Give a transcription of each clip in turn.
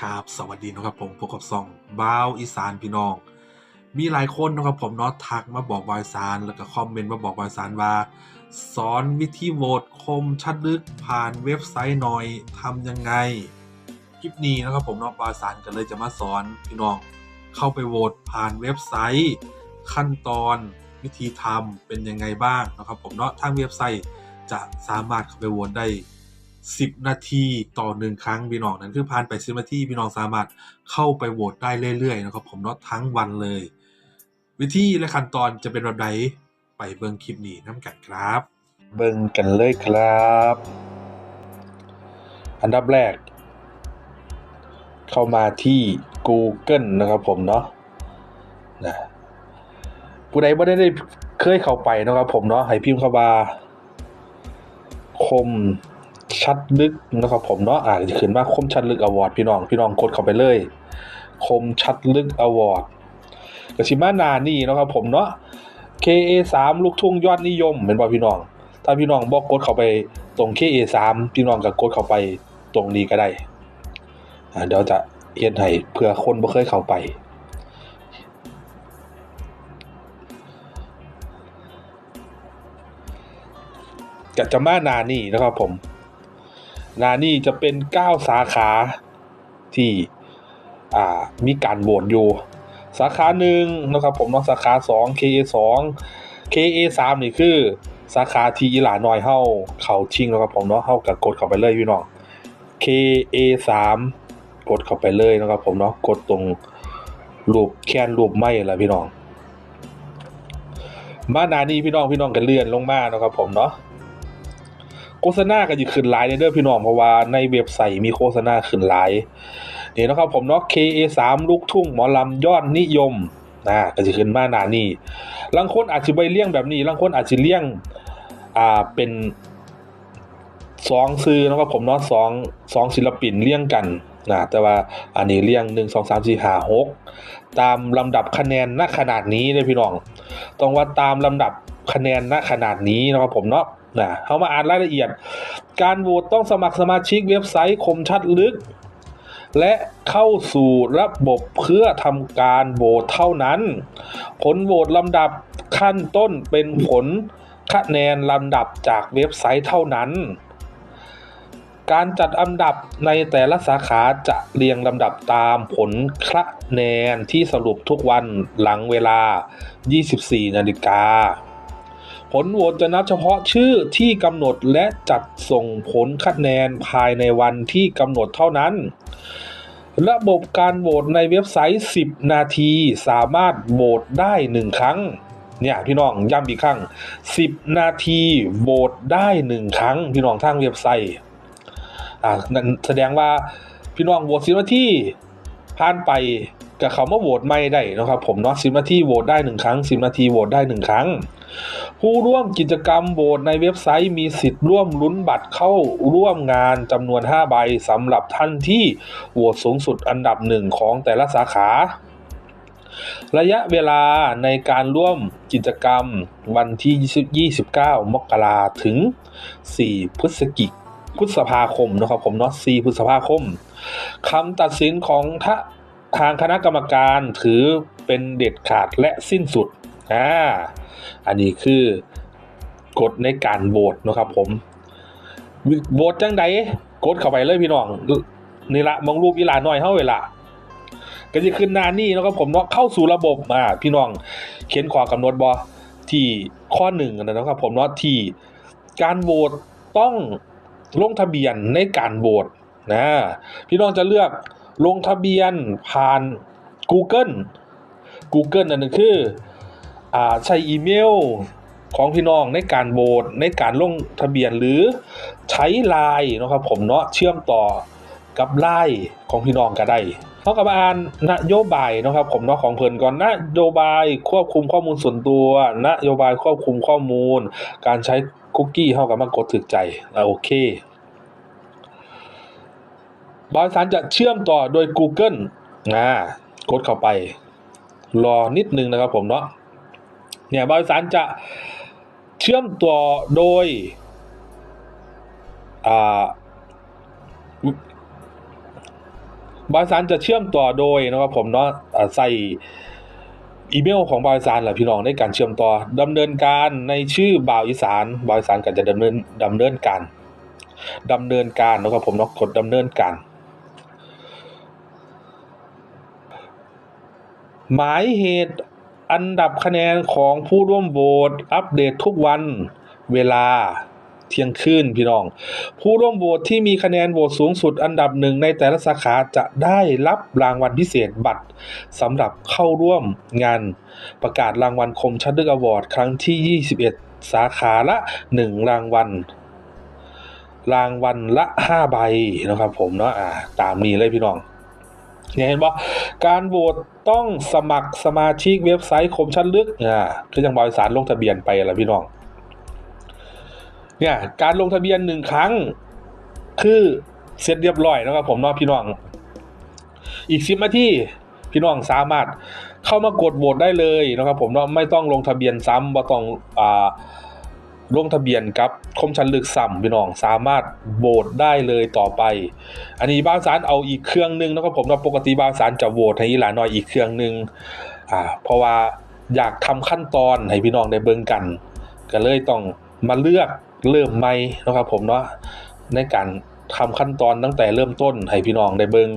ครับ สวัสดีนะครับผมพบกับซองบ้าวอีสานพี่น้อง มีหลายคนนะครับผมเนาะทักมาบอกบาวอีสานแล้วก็คอมเมนต์มาบอกบาวอีสานว่า สอนวิธีโหวตคมชัดลึกผ่านเว็บไซต์หน่อยทำยังไง คลิปนี้นะครับผมเนาะบาวอีสานก็เลยจะมาสอนพี่น้อง เข้าไปโหวตผ่านเว็บไซต์ ขั้นตอนวิธีทำเป็นยังไงบ้างนะครับผมเนาะทางเว็บไซต์จะสามารถเข้าไปโหวตได้ 10 นาทีต่อหนึ่งครั้งพี่น้องนั่นคือผ่านไป 10 นาทีพี่น้องสามารถเข้าไปโหวตได้เรื่อยๆนะครับผมเนาะทั้งวันเลย วิธีและขั้นตอนจะเป็นแบบใดไปเบิ่งคลิปนี้น้ำกันครับ เบิ่งกันเลยครับ อันดับแรก เข้ามาที่ Google นะครับผมเนาะนะผู้ใดไม่ได้เคยเข้าไปนะครับผมเนาะให้พิมพ์เข้ามาคม ชัดลึกนะครับผมเนาะอ่าจะขึ้นมาคมชัดลึกอวอร์ดพี่น้องพี่น้องกดเข้าไปเลย คมชัดลึกอวอร์ดกชิมานานี่นะครับผมเนาะ KA3 ลูกทุ่งยอดนิยมเป็นบ่พี่น้อง ถ้าพี่น้องบอกกดเข้าไปตรง KA3 พี่น้องก็กดเข้าไปตรงนี้ก็ได้อ่าเดี๋ยวจะเฮ็ดให้เพื่อคนบ่เคยเข้าไปก็จะมานานี่นะครับผม นานี่จะเป็น 9 สาขาที่อ่ามีการโหวตอยู่ สาขาหนึ่งนะครับผมเนาะสาขา 2 KA 2 KA 3นี่คือสาขาที่อีหลาน้อยเฮาเข้าชิงนะครับผมเนาะเฮาก็กดเข้าไปเลยพี่น้อง KA 3กดเข้าไปเลยนะครับผมเนาะกดตรงรูปแคนรูปไม้ล่ะพี่น้องมานานี้พี่น้องพี่น้องกันเลื่อนลงมานะครับผมเนาะ โฆษณาก็จะขึ้นหลายในเด้อพี่น้องเพราะว่าในเว็บไซต์มีโฆษณาขึ้นหลายนี่นะครับผมเนาะ KA3 ลูกทุ่งหมอลำยอดนิยมนะก็จะขึ้นมาหนานี่ลางคนอาจจะไปเลี่ยงแบบนี้ลางคนอาจจะเลี่ยงอ่าเป็นสองซื้อนะครับผมเนาะสองสองศิลปินเลี่ยงกันนะแต่ว่าอันนี้เลี่ยงหนึ่งสองสามสี่ห้าหกตามลำดับคะแนนณขนาดนี้เลยพี่น้อง ต้องว่าตามลำดับคะแนนณขนาดนี้นะครับผมเนาะ นะเขามาอ่านรายละเอียด การโหวตต้องสมัครสมาชิกเว็บไซต์คมชัดลึก และเข้าสู่ระบบเพื่อทำการโหวตเท่านั้น ผลโหวตลำดับขั้นต้นเป็นผลคะแนนลำดับจากเว็บไซต์เท่านั้น การจัดอันดับในแต่ละสาขาจะเรียงลำดับตามผลคะแนนที่สรุปทุกวันหลังเวลา 24 นาฬิกา ผลโหวตจะนับเฉพาะชื่อที่กำหนดและจัดส่งผลคะแนนภายในวันที่กำหนดเท่านั้น ระบบการโหวตในเว็บไซต์ 10 นาทีสามารถโหวตได้ 1 ครั้งเนี่ยพี่น้องย้ำอีกครั้ง 10 นาทีโหวตได้ 1 ครั้ง พี่น้องทางเว็บไซต์อ่านั่นแสดงว่าพี่น้องโหวต10นาทีผ่านไป กับเขามาโหวตไม่ได้นะครับ ผมเนาะ10นาทีโหวตได้1ครั้ง10นาทีโหวตได้1ครั้ง ผู้ร่วมกิจกรรมโหวตในเว็บไซต์มีสิทธิ์ร่วมลุ้นบัตรเข้าร่วมงานจำนวน 5 ใบสำหรับท่านที่โหวตสูงสุดอันดับหนึ่งของแต่ละสาขา ระยะเวลาในการร่วมกิจกรรมวันที่ 29 มกราถึง 4 พฤศจิกพฤษภาคมนะครับผมเนาะ4พฤษภาคมคำตัดสินของท ทางคณะกรรมการถือเป็นเด็ดขาดและสิ้นสุดอ่าอันนี้คือกฎในการโหวตนะครับผมโหวตจังใดกดเข้าไปเลยพี่น้องนี่ละมองรูปอีหลาน้อยเฮาเวลาก็จะขึ้นหน้านี่นะครับผมเนาะเข้าสู่ระบบอ่าพี่น้องเขียนขอกำหนดบอที่ข้อหนึ่งนะครับผมเนาะที่การโหวตต้องลงทะเบียนในการโหวตนะพี่น้องจะเลือก ลงทะเบียนผ่าน Google Google นั่นคืออใช้อีเมลของพี่น้องในการโหวตในการลงทะเบียนหรือใช้ไลน์นะครับผมเนาะเชื่อมต่อกับไลน์ของพี่น้องก็ได้เท่ากับอ่านนโยบายนะครับผมเนาะของเพิ่นก่อนนโยบายควบคุมข้อมูลส่วนตัวนโยบายควบคุมข้อมูล การใช้คุกกี้เท่ากับมากดถึกใจอโอเค บริษัทจะเชื่อมต่อโดย Google อ่ากดเข้าไป รอนิดนึงนะครับผมเนาะเนี่ยบริษัทจะเชื่อมต่อโดยอ่าบริษัทจะเชื่อมต่อโดยนะครับผมเนาะใส่อีเมลของบริษัทแหละพี่น้องในการเชื่อมต่อดำเนินการในชื่อบ่าวอีสานบริษัทก็จะดำเนินดำเนินการดำเนินการนะครับผมเนาะกดดำเนินการ หมายเหตุอันดับคะแนนของผู้ร่วมโหวตอัปเดตทุกวันเวลาเที่ยงคืนพี่น้อง ผู้ร่วมโหวตที่มีคะแนนโหวตสูงสุดอันดับหนึ่งในแต่ละสาขาจะได้รับรางวัลพิเศษบัตรสำหรับเข้าร่วมงานประกาศรางวัลคมชัดลึกอวอร์ดครั้งที่ 21 สาขาละ 1 รางวัลรางวัลละ 5 ใบนะครับผมเนาะอ่าตามนี้เลยพี่น้อง เนี่ยเห็นปะการโหวตต้องสมัครสมาชิกเว็บไซต์คมชัดลึกอ่าคือจังบริษัทลงทะเบียนไปแล้วพี่น้อง เนี่ยการลงทะเบียนหนึ่งครั้ง คือเสร็จเรียบร้อยนะครับผมเนาะพี่น้อง อีกสิบนาทีพี่น้องสามารถเข้ามากดโหวตได้เลยนะครับผมเนาะไม่ต้องลงทะเบียนซ้ำบ่ต้องอ่า ลงทะเบียนกับคมชันลึกซ้ำพี่น้องสามารถโหวตได้เลยต่อไป อันนี้บ้าวสารเอาอีกเครื่องหนึงนะครับผมเนาะปกติบ้าวสารจะโหวตให้อีหลาน้อยอีกเครื่องหนึงอ่าเพราะว่าอยากทำขั้นตอนให้พี่น้องได้เบิ่งกัน ก็เลยต้องมาเลือกเริ่มใหม่นะครับผมเนาะในการทำขั้นตอนตั้งแต่เริ่มต้นให้พี่น้องได้เบิง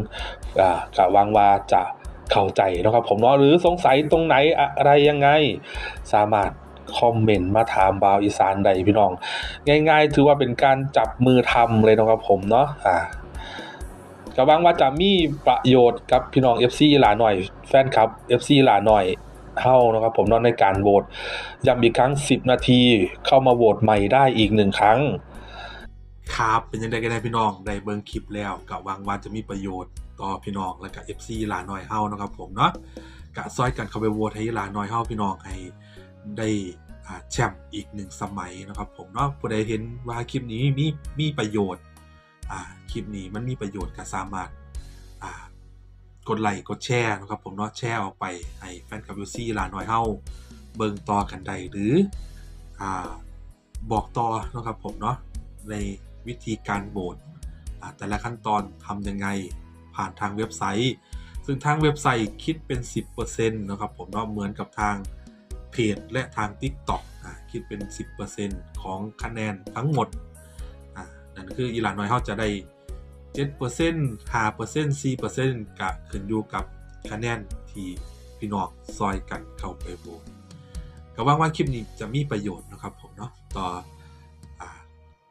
อ่ากะวางวาจะเข้าใจนะครับผมเนาะหรือสงสัยตรงไหนอะไรยังไง สามารถ คอมเมนต์มาถามบาวอีสานใดพี่น้อง ง่าย ๆ ถือว่าเป็นการจับมือทำเลยนะครับผมเนาะอ่าก็หวังว่าจะมีประโยชน์กับพี่น้อง FC หลาหน่อยแฟนคลับ FC หลาหน่อยเท่านะครับผมนาะในการโหวตย้ำอีกครั้ง 10 นาทีเข้ามาโหวตใหม่ได้อีกหนึ่งครั้ง ครับเป็นยังไงกันได้พี่น้องได้เบิ่งคลิปแล้วกะหวังว่าจะมีประโยชน์ต่อพี่น้องและก็ FC หลาน้อยเฮานะครับผมเนาะกะซอยกันเข้าไปโหวตให้หลาน้อยเฮาพี่น้องให้ ได้แชมป์อีกหนึ่งสมัยนะครับผมเนาะผู้ใดเห็นว่าคลิปนี้มีมีประโยชน์คลิปนี้มันมีประโยชน์ก็สามารถกดไลค์กดแชร์นะครับผมเนาะแชร์ออกไปให้แฟนคลับ FC หลาหน้อยเฮาเบิ่งต่อกันได้หรืออบอกต่อนะครับผมเนาะในวิธีการโหวตแต่ละขั้นตอนทำยังไงผ่านทางเว็บไซต์ ซึ่งทางเว็บไซต์คิดเป็น 10%นะครับผมเนาะเหมือนกับทาง เพจและทาง TikTok อ่าคิดเป็น 10%ของคะแนนทั้งหมดอ่านั่นคืออีหลานน้อยเขาจะได้7% 5% 4%กะขึ้นอยู่กับคะแนนที่พี่น้องซอยกันเข้าไปโหวตก็หวังว่าคลิปนี้จะมีประโยชน์นะครับผมเนาะต่ออ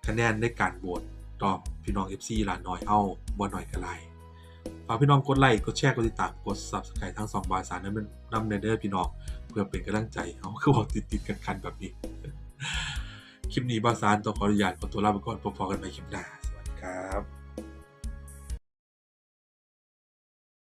คะแนนในการโหวตต่อพี่น้อง FC หลานน้อยเอาบ่หน่อยกันไร ฝากพี่น้องกดไลค์กดแชร์กดติดตามกด Subscribe ทั้งสองบายสารนั้นเป็นนำเนเดอร์พี่น้องเพื่อเป็นกำลังใจเอาคือบอกติดติดกันคันๆแบบนี้ คลิปนี้บาสารต้องขออนุญาตขอตัวลาไปก่อนพบกันใหม่คลิปหน้าสวัสดีครับ